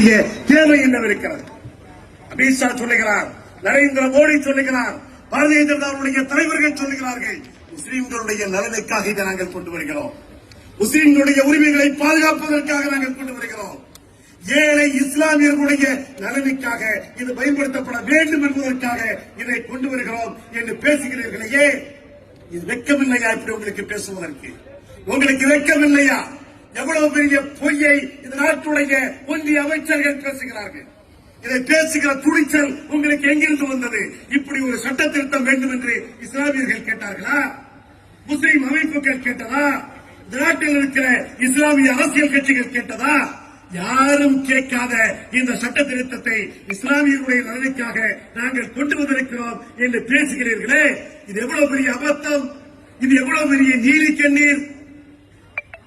தேவை என்னவிருக்கிறது. அமித்ஷா சொல்லுகிறார் நரேந்திர மோடி சொல்லுகிறார் பாரதிய ஜனதாவுடைய தலைவர்கள் சொல்லுகிறார்கள் முஸ்லிம்களுடைய நலனுக்காக இதை நாங்கள் கொண்டு வருகிறோம். முஸ்லிம்களுடைய உரிமைகளை பாதுகாப்பதற்காக நாங்கள் கொண்டு வருகிறோம். ஏழை இஸ்லாமியர்களுடைய நலனுக்காக இது பயன்படுத்தப்பட வேண்டும் என்பதற்காக இதை கொண்டு வருகிறோம் என்று பேசுகிறீர்களே. இது வெக்கமில்லையா இப்படி உங்களுக்கு பேசுவதற்கு? உங்களுக்கு வெக்கமில்லையா? எவ்வளவு பெரிய பொய்யை இந்த நாட்டுடைய ஒன்றிய அமைச்சர்கள் பேசுகிறார்கள்? இதை பேசுகிற துணிச்சல் உங்களுக்கு எங்கிருந்து வந்தது? இப்படி ஒரு சட்ட திருத்தம் வேண்டும் என்று இஸ்லாமியர்கள் கேட்டார்களா? முஸ்லிம் அமைப்புகள் கேட்டதா? இந்த நாட்டில் இருக்கிற இஸ்லாமிய அரசியல் கட்சிகள் கேட்டதா? யாரும் கேட்காத இந்த சட்ட திருத்தத்தை இஸ்லாமியர்களுடைய நலனுக்காக நாங்கள் கொண்டு வந்திருக்கிறோம் என்று பேசுகிறீர்களே. இது எவ்வளவு பெரிய அபத்தம்? இது எவ்வளவு பெரிய நீலி கண்ணீர்?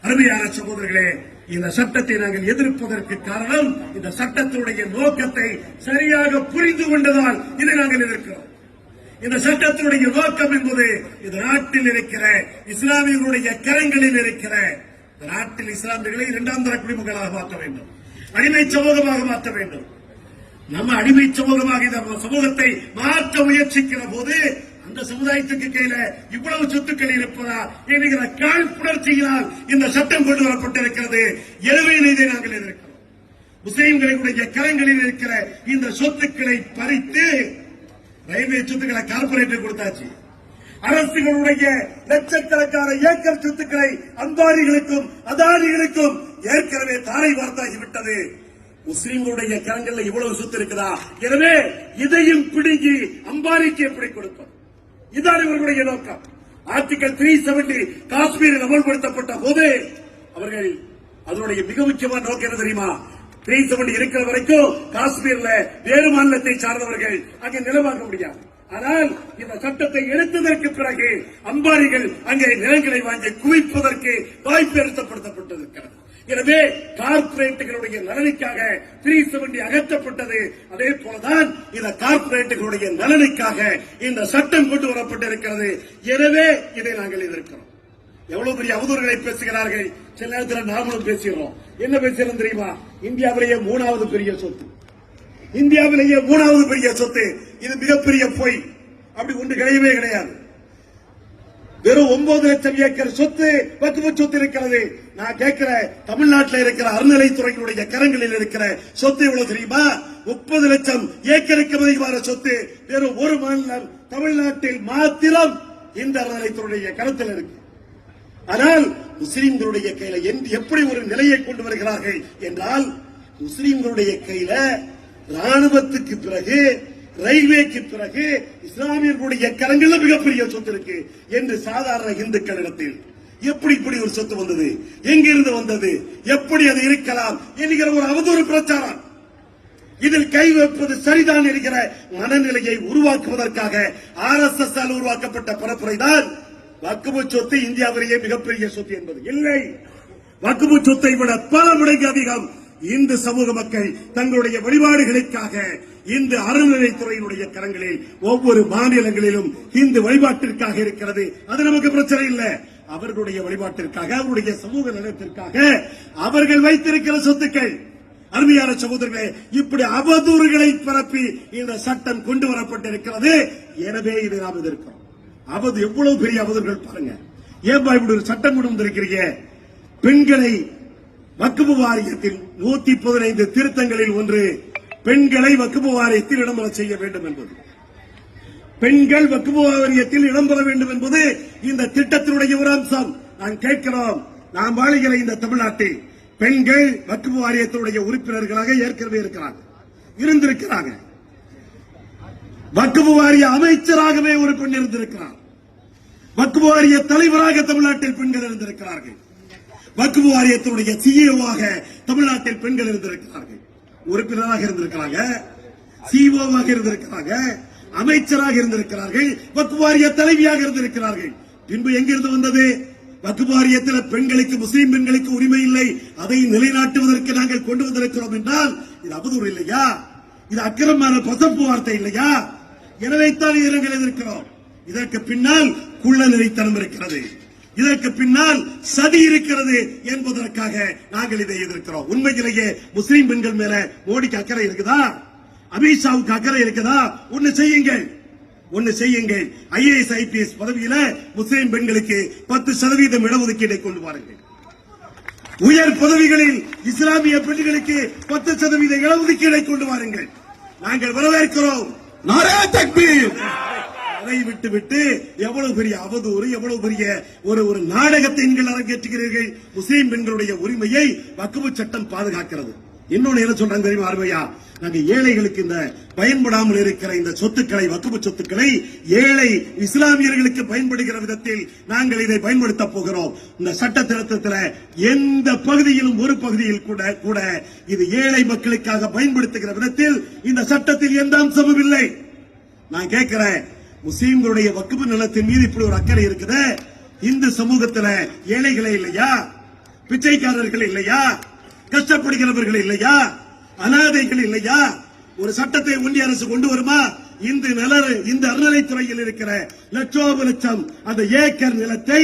அருமையான சகோதரர்களே இந்த சட்டத்தை நாங்கள் எதிர்ப்பதற்கு காரணம் இந்த சட்டத்தினுடைய நோக்கத்தை சரியாக புரிந்து கொண்டதால் இதை நாங்கள் எதிர்க்கிறோம். இந்த சட்டத்தினுடைய நோக்கம் என்பது இந்த நாட்டில் இருக்கிற இஸ்லாமியர்களுடைய கரங்களில் இருக்கிற இந்த நாட்டில் இஸ்லாமியர்களை இரண்டாம் தர குடிமக்களாக மாற்ற வேண்டும் அடிமை சமூகமாக மாற்ற வேண்டும். நம்ம அடிமை சமூகமாக இந்த சமூகத்தை மாற்ற முயற்சிக்கிற போது அந்த சமுதாயத்துக்கு கையில இவ்வளவு சொத்துக்கள் இருப்பதா என்கிற காழ்ப்புணர்ச்சியினால் இந்த சட்டம் கொண்டு வரப்பட்டிருக்கிறது. எனவே இதை நாங்கள் எதிர்க்கிறோம். முஸ்லீம்களுடைய கரங்களில் இருக்கிற இந்த சொத்துக்களை பறித்து ரயில்வே சொத்துக்களை கார்பரேட்டர் கொடுத்தாச்சு. அரசுகளுடைய லட்சக்கணக்கான ஏக்கர் சொத்துக்களை அம்பாரிகளுக்கும் அதாரிகளுக்கும் ஏற்கனவே தாரை வார்த்தாகிவிட்டது முஸ்லீம்களுடைய கரங்களில் இவ்வளவு சொத்து இருக்குதா? எனவே இதையும் பிடுங்கி அம்பாரிக்கு எப்படி கொடுப்பது இதான் இவர்களுடைய நோக்கம். ஆர்டிகல் த்ரீ செவன்டி காஷ்மீரில் அமல்படுத்தப்பட்ட போது அவர்கள் அதனுடைய மிக முக்கியமான நோக்கம் என்ன தெரியுமா? த்ரீ செவன்டி இருக்கிற வரைக்கும் காஷ்மீர்ல வேறு மாநிலத்தை சார்ந்தவர்கள் அங்கே நிலவாங்க முடியாது. ஆனால் இந்த சட்டத்தை எடுத்ததற்கு பிறகு அம்பாரிகள் அங்கே நிலங்களை வாங்கி குவிப்பதற்கு வாய்ப்பு ஏற்படுத்தப்பட்டிருக்கிறது. எனவே கார்பரேட்டுகளுடைய நலனுக்காக த்ரீ செவன்டி அகற்றப்பட்டது. அதே போலதான் இந்த கார்பரேட்டுகளுடைய நலனுக்காக இந்த சட்டம் கொண்டு வரப்பட்டிருக்கிறது. எனவே இதை நாங்கள் எதிர்க்கிறோம். எவ்வளவு பெரிய அவதூறுகளை பேசுகிறார்கள். சில நேரத்தில் நாமளும் பேசுகிறோம். என்ன பேசுகிறோம் தெரியுமா? இந்தியாவிலேயே மூணாவது பெரிய சொத்து. இந்தியாவிலேயே மூணாவது பெரிய சொத்து. இது மிகப்பெரிய பொய். அப்படி ஒன்று கிடையவே கிடையாது. வெறும் ஒன்பது லட்சம் ஏக்கர் சொத்து வக்குவ சொத்து இருக்கிறது. நான் கேட்கிற தமிழ்நாட்டில் இருக்கிற அறநிலைத்துறையினுடைய கரங்களில் இருக்கிற சொத்து எவ்வளவு தெரியுமா? முப்பது லட்சம் ஏக்கருக்கு அதிகமான சொத்து வெறும் ஒரு மாநிலம் தமிழ்நாட்டில் மாத்திரம் இந்த அறநிலைத்துறையுடைய கருத்தில் இருக்கு. ஆனால் முஸ்லிம்களுடைய கையில எப்படி ஒரு நிலையை கொண்டு வருகிறார்கள் என்றால் முஸ்லிம்களுடைய கையில ராணுவத்துக்கு பிறகு ரயில்வேக்கு பிறகு இஸ்லாமியர்களுடைய கரங்களில் மிகப்பெரிய சொத்து இருக்கு என்று சாதாரண இந்துக்களிடத்தில் எப்படி இப்படி ஒரு சொத்து வந்தது? எங்கிருந்து வந்தது? எப்படி அது இருக்கலாம்? என்கிற ஒரு அவதூறு பிரச்சாரம். இதில் கை வைப்பது சரிதான் என்கிற மனநிலையை உருவாக்குவதற்காக ஆர் எஸ் எஸ் ஆல் உருவாக்கப்பட்ட பரப்புரை தான் வக்குபு சொத்து இந்தியாவிலேயே மிகப்பெரிய சொத்து என்பது. இல்லை. வக்குபு சொத்தை விட பல மடங்கு அதிகம் இந்து சமூக மக்கள் தங்களுடைய வழிபாடுகளுக்காக இந்து அறநிலைத்துறையினுடைய கரங்களில் ஒவ்வொரு மாநிலங்களிலும் இந்து வழிபாட்டிற்காக இருக்கிறது. அது நமக்கு பிரச்சனை இல்லை. அவர்களுடைய வழிபாட்டிற்காக அவருடைய சமூக நலத்திற்காக அவர்கள் வைத்திருக்கிற சொத்துக்கள். அருமையான சகோதரர்களே இப்படி அவதூறுகளை பரப்பி இந்த சட்டம் கொண்டு வரப்பட்டிருக்கிறது. எனவே இதை நாம் எதிர்க்கிறோம். அவது எவ்வளவு பெரிய அவதூறுகள் பாருங்க. ஏன்பா இப்படி ஒரு சட்டம் கொண்டு வந்திருக்கிறீங்க? பெண்களை வக்குபு வாரியத்தில் நூத்தி பதினைந்து திருத்தங்களில் ஒன்று பெண்களை வக்குபு வாரியத்தில் இடம்பெற செய்ய வேண்டும் என்பது. பெண்கள் வக்குபு வாரியத்தில் இடம்பெற வேண்டும் என்பது இந்த திட்டத்தினுடைய ஒரு அம்சம். நான் கேட்கிறோம் நாம் வாழ்கிற இந்த தமிழ்நாட்டில் பெண்கள் வக்குபு வாரியத்தினுடைய உறுப்பினர்களாக ஏற்கனவே இருக்கிறாங்க இருந்திருக்கிறாங்க. வக்குபு வாரிய அமைச்சராகவே ஒரு பெண் இருந்திருக்கிறார். வக்குபு வாரிய தலைவராக தமிழ்நாட்டில் பெண்கள் இருந்திருக்கிறார்கள். வக்குபு வாரியத்தினுடைய சிஇஓவாக தமிழ்நாட்டில் பெண்கள் இருந்திருக்கிறார்கள். உறுப்பினராக இருந்திருக்கிறாங்க. சிஇஓவாக இருந்திருக்கிறாங்க. அமைச்சராக இருந்திருக்கிறார்கள் வக்குபு வாரிய தலைவியாக இருந்திருக்கிறார்கள். பின்பு எங்கிருந்து வந்தது? வக்குபு வாரியத்தில் பெண்களுக்கு முஸ்லிம் பெண்களுக்கு உரிமை இல்லை. அதை நிலைநாட்டுவதற்கு நாங்கள் கொண்டு வந்திருக்கிறோம் என்றால் இது அவதூறு இல்லையா? இது அக்கிரமான பசப்பு வார்த்தை இல்லையா? எனவே தான் எதிர்க்கிறோம். இதற்கு பின்னால் குள்ள நிலைத்தனம் இருக்கிறது. இதற்கு பின்னால் சதி இருக்கிறது என்பதற்காக நாங்கள் இதை எதிர்க்கிறோம். உண்மையிலேயே முஸ்லீம் பெண்கள் மேல மோடிக்கு அக்கறை இருக்குதா? அமித்ஷாவுக்கு அக்கறை இருக்குதா? ஒன்னு செய்யுங்கள். ஒன்னு செய்யுங்கள். ஐஏஎஸ் ஐபிஎஸ் பதவியில முஸ்லீம் பெண்களுக்கு பத்து சதவீதம் இடஒதுக்கீடை கொண்டு வாருங்கள். உயர் பதவிகளில் இஸ்லாமிய பெண்களுக்கு பத்து சதவீத இடஒதுக்கீடை கொண்டு வாருங்கள். நாங்கள் வரவேற்கிறோம். அதை விட்டு விட்டு எவ்வளவு பெரிய அவதூறு எவ்வளவு பெரிய ஒரு ஒரு நாடகத்தை நீங்கள் அரங்கேற்றுகிறீர்கள். முஸ்லீம் பெண்களுடைய உரிமையை வக்குவு சட்டம் பாதுகாக்கிறது. இன்னொன்னு என்ன சொல்றாங்க தெரியுமா அருமையா? நாங்க ஏழைகளுக்கு இந்த பயன்படாமல் இருக்கிற இந்த சொத்துக்களை வக்குவு சொத்துக்களை ஏழை இஸ்லாமியர்களுக்கு பயன்படுகிற விதத்தில் நாங்கள் இதை பயன்படுத்த போகிறோம். இந்த சட்ட திருத்தத்தில் எந்த பகுதியிலும் ஒரு பகுதியில் கூட கூட இது ஏழை மக்களுக்காக பயன்படுத்துகிற விதத்தில் இந்த சட்டத்தில் எந்த அம்சமும் இல்லை. நான் கேட்கிறேன் முஸ்லீம்களுடைய வக்குப்பு நிலத்தின் மீது இப்படி ஒரு அக்கறை இருக்குது? இந்து சமூகத்துல ஏழைகளே இல்லையா? பிச்சைக்காரர்கள் இல்லையா? கஷ்டப்படுகிறவர்கள் இல்லையா? அனாதைகள் இல்லையா? ஒரு சட்டத்தை ஒன்றிய அரசு கொண்டு வருமா? இந்த நில இந்த அறநிலைத்துறையில் இருக்கிற லட்சோப லட்சம் அந்த ஏக்கர் நிலத்தை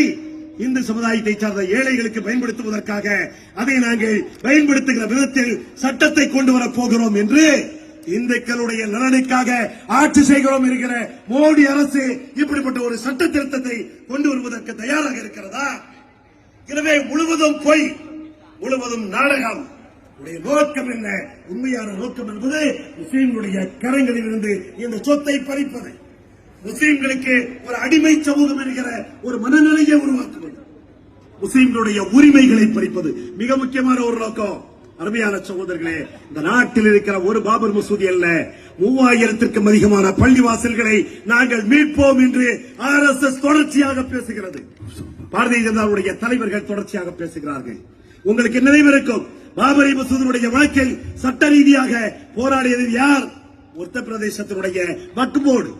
இந்து சமுதாயத்தை சார்ந்த ஏழைகளுக்கு பயன்படுத்துவதற்காக அதை நாங்கள் பயன்படுத்துகிற விதத்தில் சட்டத்தை கொண்டு வரப் போகிறோம் என்று இந்துக்களுடைய நலனுக்காக ஆட்சி செய்கிறோம் இருக்கிற மோடி அரசு இப்படிப்பட்ட ஒரு சட்ட திருத்தத்தை கொண்டு வருவதற்கு தயாராக இருக்கிறதா? எனவே முழுவதும் பொய் முழுவதும் நாடகம். உடைய நோக்கம் என்ன? உண்மையான நோக்கம் என்பது முஸ்லீம்களுடைய கரங்களில் இருந்து இந்த சொத்தை பறிப்பது. முஸ்லீம்களுக்கு ஒரு அடிமை சமூகம் என்கிற ஒரு மனநிலையை உருவாக்குவது. முஸ்லிம்களுடைய உரிமைகளை பறிப்பது. மிக முக்கியமான ஒரு நோக்கம். அருமையான சகோதரர்களே இந்த நாட்டில் இருக்கிற ஒரு பாபர் மசூதி அல்ல. மூவாயிரத்திற்கும் அதிகமான பள்ளிவாசல்களை நாங்கள் மீட்போம் என்று ஆர் எஸ் எஸ் தொடர்ச்சியாக பேசுகிறது. பாரதிய ஜனதாவுடைய தலைவர்கள் தொடர்ச்சியாக பேசுகிறார்கள். உங்களுக்கு நினைவிருக்கும்? பாபரி மசூதனுடைய வழக்கை சட்ட ரீதியாக போராடியது யார்? உத்தரப்பிரதேசத்தினுடைய வக்கு போர்டு.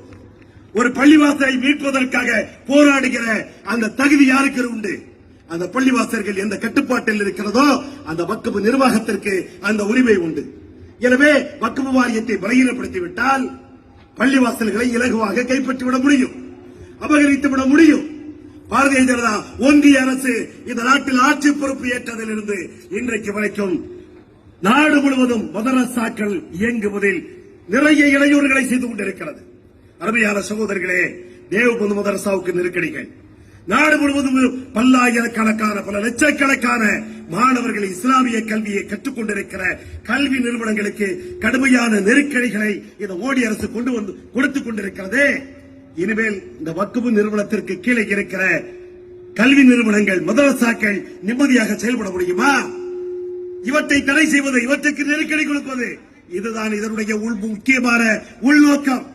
ஒரு பள்ளிவாசலை மீட்பதற்காக போராடுகிற அந்த தகுதி யாருக்கு உண்டு? அந்த பள்ளிவாசர்கள் எந்த கட்டுப்பாட்டில் இருக்கிறதோ அந்த வக்குப்பு நிர்வாகத்திற்கு அந்த உரிமை உண்டு. எனவே வக்குப்பு வாரியத்தை பலகீனப்படுத்திவிட்டால் பள்ளிவாசல்களை இலகுவாக கைப்பற்றிவிட முடியும். அபகரித்து விட முடியும். பாரதிய ஜனதா ஒன்றிய அரசு இந்த நாட்டில் ஆட்சி பொறுப்பு ஏற்றதிலிருந்து இன்றைக்கு வரைக்கும் நாடு முழுவதும் மதரசாக்கள் இயங்குவதில் நிறைய இடையூறுகளை செய்து கொண்டிருக்கிறது. அருமையான சகோதரர்களே தேவபந்து மதரசாவுக்கு நெருக்கடிகள். நாடு முழுவதும் பல்லாயிரக்கணக்கான பல லட்சக்கணக்கான மாணவர்கள் இஸ்லாமிய கல்வியை கற்றுக்கொண்டிருக்கிற கல்வி நிறுவனங்களுக்கு கடுமையான நெருக்கடிகளை இந்த மோடி அரசு கொண்டு வந்து கொடுத்துக் கொண்டிருக்கிறதே. இனிமேல் இந்த வக்குபு நிறுவனத்திற்கு கீழே இருக்கிற கல்வி நிறுவனங்கள் மதரசாக்கள் நிம்மதியாக செயல்பட முடியுமா? இவற்றை தடை செய்வது இவற்றுக்கு நெருக்கடி கொடுப்பது இதுதான் இதனுடைய உள் முக்கியமான உள்நோக்கம்.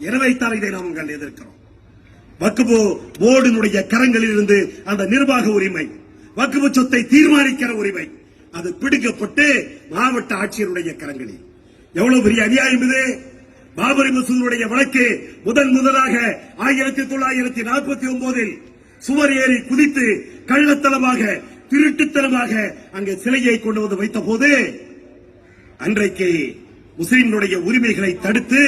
எனவே இதை நாங்கள் எதிர்க்கிறோம். வக்குபு போர்டினுடைய கரங்களில் இருந்து அந்த நிர்வாக உரிமை வக்குபு சொத்தை தீர்மானிக்கிற உரிமை அது பிடிக்கப்பட்டு மாவட்ட ஆட்சியருடைய கரங்களில். எவ்வளவு பெரிய அநியாயம் இது? பாபரி மசூதியுடைய வழக்கு முதன் முதலாக ஆயிரத்தி தொள்ளாயிரத்தி நாற்பத்தி ஒன்பதில் சுவர் ஏறி குதித்து கள்ளத்தனமாக திருட்டுத்தனமாக அங்கே சிலையை கொண்டு வந்து வைத்த போது அன்றைக்கு முஸ்லிம்களுடைய உரிமைகளை தடுத்து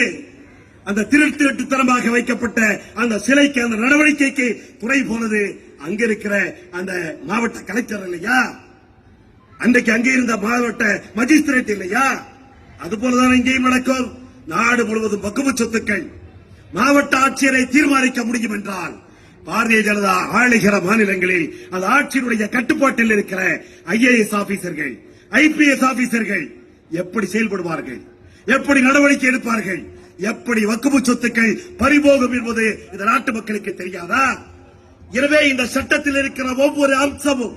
அந்த திருட்டுத்தனமாக வைக்கப்பட்ட அந்த சிலைக்கு அந்த நடவடிக்கைக்கு துணை போனது அங்க இருக்கிற அந்த மாவட்ட கலெக்டர் இல்லையா? அன்றைக்கு அங்கே இருந்த மாவட்ட மஜிஸ்திரேட் இல்லையா? அது போலதான் இங்கேயும் நடக்கும். நாடு முழுவதும் வக்குவச் சொத்துக்கள் மாவட்ட ஆட்சியரை தீர்மானிக்க முடியும் என்றால் பாரதிய ஜனதா ஆளுகிற மாநிலங்களில் அந்த ஆட்சியினுடைய கட்டுப்பாட்டில் இருக்கிற ஐஏஎஸ் ஆபீசர்கள் ஐபிஎஸ் ஆபீசர்கள் எப்படி செயல்படுவார்கள்? எப்படி நடவடிக்கை எடுப்பார்கள்? எப்படி வக்குப்பு சொத்துக்கள் பறிபோகும் என்பது இந்த நாட்டு மக்களுக்கு தெரியாதா? எனவே இந்த சட்டத்தில் இருக்கிற ஒவ்வொரு அம்சமும்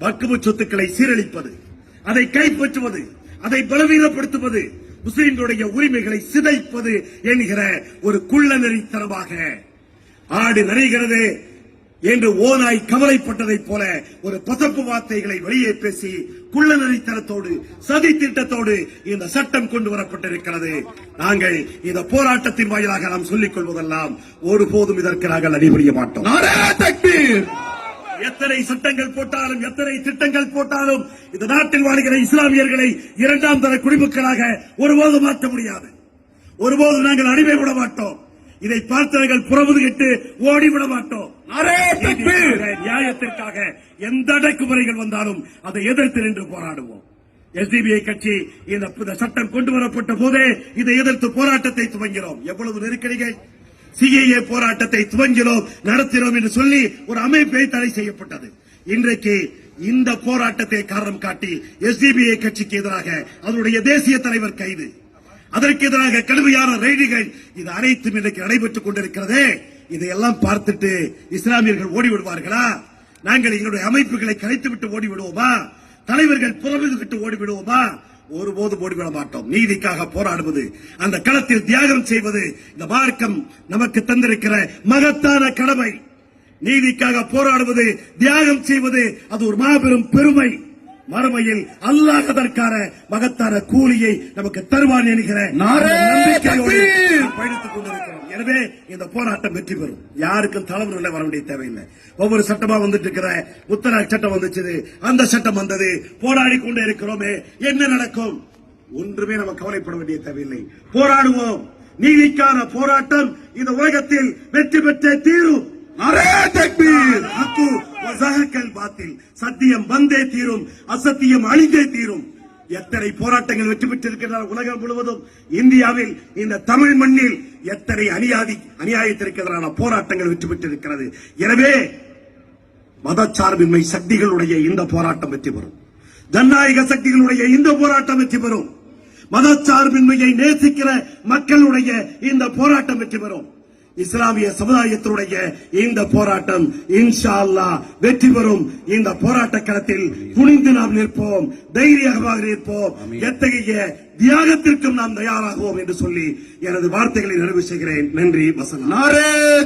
வக்குப்பு சொத்துக்களை சீரழிப்பது அதை கைப்பற்றுவது அதை பலவீனப்படுத்துவது முஸ்லிம்களுடைய உரிமைகளை சிதைப்பது என்கிற ஒரு குள்ள நெறித்தனமாக ஆடு நனைகிறது என்று ஓநாய் கவலைப்பட்டதைப் போல ஒரு பசப்பு வார்த்தைகளை வெளியே பேசி குள்ள நெறித்தனத்தோடு சதி திட்டத்தோடு இந்த சட்டம் கொண்டு வரப்பட்டிருக்கிறது. நாங்கள் இந்த போராட்டத்தின் வாயிலாக நாம் சொல்லிக் கொள்வதெல்லாம் ஒருபோதும் இதற்கு நாங்கள் அடிபுரிய மாட்டோம். எத்தனை சட்டங்கள் போட்டாலும் எத்தனை திட்டங்கள் போட்டாலும் இந்த நாட்டில் வாழ்கிற இஸ்லாமியர்களை இரண்டாம் தர குடிமக்களாக ஒருபோது மாற்ற முடியாது. ஒருபோது நாங்கள் அடிமை விட மாட்டோம். இதை பார்த்தவர்கள் புறமுதுகிட்டு ஓடிவிட மாட்டோம். நியாயத்திற்காக எந்த அடக்குமுறைகள் வந்தாலும் அதை எதிர்த்து நின்று போராடுவோம். எஸ்டிபிஐ கட்சி இந்த சட்டம் கொண்டு வரப்பட்ட போதே இதை எதிர்த்து போராட்டத்தை துவங்கிறோம் எவ்வளவு நெருக்கடிகள்? சிஏஏ போராட்டத்தை துவங்கினோம் நடத்தினோம் என்று சொல்லி ஒரு அமைப்பை தடை செய்யப்பட்டது. இன்றைக்கு இந்த போராட்டத்தை காரணம் காட்டி எஸ்டிபிஐ கட்சிக்கு எதிராக அதனுடைய தேசிய தலைவர் கைது. அதற்கு எதிராக கடுமையான ரெய்டுகள் இது அனைத்தும் இன்றைக்கு நடைபெற்றுக் கொண்டிருக்கிறதே. இதையெல்லாம் பார்த்துட்டு இஸ்லாமியர்கள் ஓடிவிடுவார்களா? நாங்கள் எங்களுடைய அமைப்புகளை கலைத்து விட்டு ஓடி விடுவோமா தலைவர்கள் புறமுதுகிட்டு விட்டு ஒருபோதும் ஓடிவிட மாட்டோம். நீதிக்காக போராடுவது அந்த களத்தில் தியாகம் செய்வது இந்த மார்க்கம் நமக்கு தந்திருக்கிற மகத்தான கடமை. நீதிக்காக போராடுவது தியாகம் செய்வது அது ஒரு மாபெரும் பெருமை. மறுமையில் அல்லாஹ் அதற்கான மகத்தான கூலியை நமக்கு தருவான் என்கிற பயணித்துக் கொண்டிருக்கிறோம். எனவே இந்த போராட்டம் வெற்றி பெறும். யாருக்கும் தலைவர்களை வர வேண்டிய தேவையில்லை. ஒவ்வொரு சட்டமா வந்துட்டு இருக்கிற முத்தலாக் சட்டம் வந்துச்சு. அந்த சட்டம் வந்தது. போராடி கொண்டே இருக்கிறோமே. என்ன நடக்கும்? ஒன்றுமே நம்ம கவலைப்பட வேண்டிய தேவையில்லை. போராடுவோம். நீதிக்கான போராட்டம் இந்த உலகத்தில் வெற்றி பெற்றே தீரும். சத்தியம் வந்தே தீரும். அசத்தியம் அழிந்தே தீரும். எத்தனை போராட்டங்கள் வெற்றி பெற்றிருக்கிறார் உலகம் முழுவதும். இந்தியாவில் இந்த தமிழ் மண்ணில் எத்தனை அநியாதி அநியாயத்திற்கு எதிரான போராட்டங்கள் வெற்றி பெற்றிருக்கிறது எனவே மதச்சார்பின்மை சக்திகளுடைய இந்த போராட்டம் வெற்றி பெறும். ஜனநாயக சக்திகளுடைய இந்த போராட்டம் வெற்றி பெறும். மதச்சார்பின்மையை நேசிக்கிற மக்களுடைய இந்த போராட்டம் வெற்றி பெறும். இஸ்லாமிய சமுதாயத்தினுடைய இந்த போராட்டம் இன்ஷா அல்லாஹ் வெற்றி பெறும். இந்த போராட்ட களத்தில் துணிந்து நாம் நிற்போம் தைரியமாக நிற்போம். எத்தகைய தியாகத்திற்கும் நாம் தயாராகுவோம் என்று சொல்லி எனது வார்த்தைகளை நிறைவு செய்கிறேன். நன்றி வசனம்.